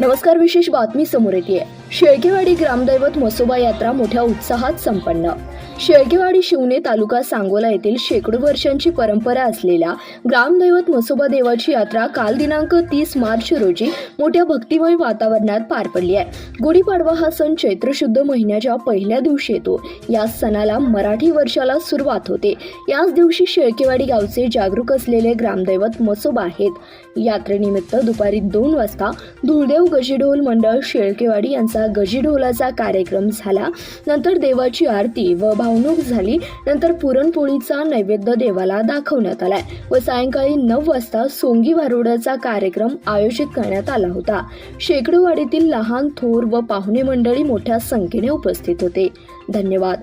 नमस्कार विशेष बातमी समोर येते शेळकेवाडी ग्रामदैवत मसोबा यात्रा मोठ्या उत्साहात संपन्न. शेळकेवाडी शिवणे तालुका सांगोला येथील शेकडो वर्षांची परंपरा असलेल्या ग्रामदैवत मसोबा देवाची यात्रा काल दिनांक तीस मार्च रोजी मोठ्या भक्तिमय वातावरणात पार पडली आहे. गुढीपाडवा हा सण चैत्र शुद्ध महिन्याच्या पहिल्या दिवशी येतो. या सणाला मराठी वर्षाला सुरुवात होते. याच दिवशी शेळकेवाडी गावचे जागरूक असलेले ग्रामदैवत मसोबा आहेत. यात्रेनिमित्त दुपारी दोन वाजता धुळदेव गजीढोल मंडळ शेळकेवाडी यांचा गजीढोलाचा कार्यक्रम झाला. नंतर देवाची आरती व भावणूक झाली नंतर पुरणपोळीचा नैवेद्य देवाला दाखवण्यात आलाय व सायंकाळी नऊ वाजता सोंगी भारुडाचा कार्यक्रम आयोजित करण्यात आला होता. शेकडोवाडीतील लहान थोर व पाहुणे मंडळी मोठ्या संख्येने उपस्थित होते. धन्यवाद.